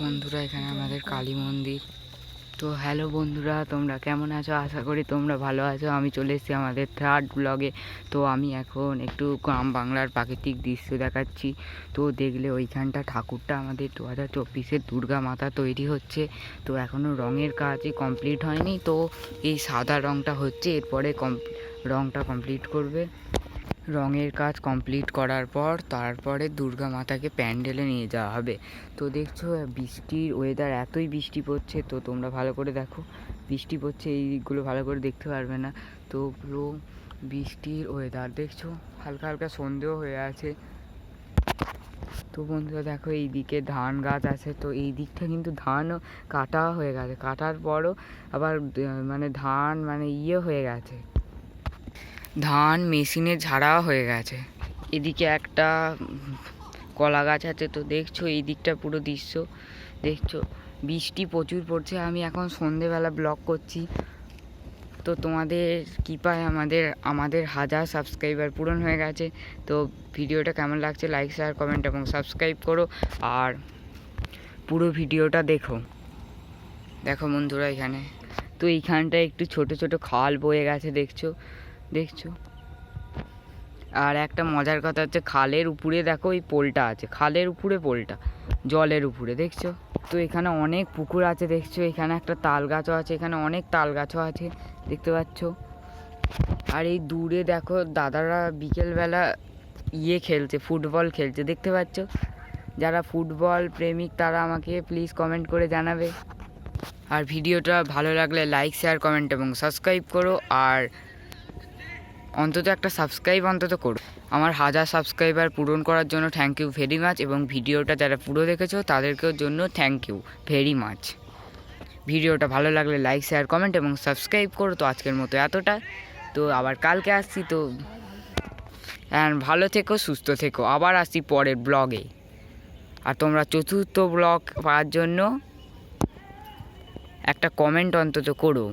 বন্ধুরা, এখানে আমাদের কালী মন্দির। তো হ্যালো বন্ধুরা, তোমরা কেমন আছো? আশা করি তোমরা ভালো আছো। আমি চলে এসেছি আমাদের থার্ড ব্লগে তো আমি এখন একটু গ্রাম বাংলার প্রাকৃতিক দৃশ্য দেখাচ্ছি। তো দেখলে ওইখানটা ঠাকুরটা আমাদের দু হাজার চব্বিশের দুর্গা মাতা তৈরি হচ্ছে। তো এখনও রঙের কাজই কমপ্লিট হয়নি। তো এই সাদা রঙটা হচ্ছে, এরপরে কম রঙটা কমপ্লিট করবে। রঙের কাজ কমপ্লিট করার পর তারপরে দুর্গা মাতাকে প্যান্ডেলে নিয়ে যাওয়া হবে। তো দেখছ, বৃষ্টির ওয়েদার এতই বৃষ্টি পড়ছে, তো তোমরা ভালো করে দেখো। বৃষ্টি পড়ছে এই দিকগুলো ভালো করে দেখতে পারবে না। তো পুরো বৃষ্টির ওয়েদার দেখছ? হালকা হালকা সন্ধেও হয়ে আছে। তো বন্ধুরা, দেখো এই দিকে ধান গাছ আছে, তো এই দিকটা কিন্তু ধানও কাটা হয়ে গেছে। কাটার পরও আবার মানে ধান মানে ইয়ে হয়ে গেছে। ধান মেশিনে ঝাড়া হয়ে গেছে। এদিকে একটা কলা গাছ আছে তো দেখছ, এই দিকটা পুরো দৃশ্য। দেখছ, বৃষ্টি প্রচুর পড়ছে। আমি এখন সন্ধেবেলা ব্লগ করছি। তো তোমাদের কৃপায় আমাদের আমাদের হাজার সাবস্ক্রাইবার পূরণ হয়ে গেছে। তো ভিডিওটা কেমন লাগছে লাইক শেয়ার কমেন্ট এবং সাবস্ক্রাইব করো। আর পুরো ভিডিওটা দেখো। দেখো বন্ধুরা এখানে। তো এইখানটায় একটু ছোট ছোট খাল বয়ে গেছে, দেখছ? দেখছ? আর একটা মজার কথা হচ্ছে খালের উপরে দেখো এই পোলটা আছে, খালের উপরে পোলটা, জলের উপরে, দেখছ? তো এখানে অনেক পুকুর আছে, দেখছ? এখানে একটা তাল গাছও আছে, এখানে অনেক তাল গাছও আছে, দেখতে পাচ্ছ? আর এই দূরে দেখো দাদারা বিকেলবেলা ইয়ে খেলছে, ফুটবল খেলছে, দেখতে পাচ্ছ? যারা ফুটবল প্রেমিক তারা আমাকে প্লিজ কমেন্ট করে জানাবে। আর ভিডিওটা ভালো লাগলে লাইক শেয়ার কমেন্ট এবং সাবস্ক্রাইব করো। আর অন্তত একটা সাবস্ক্রাইব অন্তত করো। আমার হাজার সাবস্ক্রাইবার পূরণ করার জন্য থ্যাংক ইউ ভেরি মাচ এবং ভিডিওটা যারা পুরো দেখেছ, তাদেরকেও জন্য থ্যাংক ইউ ভেরি মাচ ভিডিওটা ভালো লাগলে লাইক শেয়ার কমেন্ট এবং সাবস্ক্রাইব করো তো আজকের মতো এতটা। তো আবার কালকে আসছি তো। And ভালো থেকো, সুস্থ থেকো। আবার আসছি পরের ব্লগে আর তোমরা চতুর্থ ব্লগ পাওয়ার জন্য একটা কমেন্ট অন্তত করো।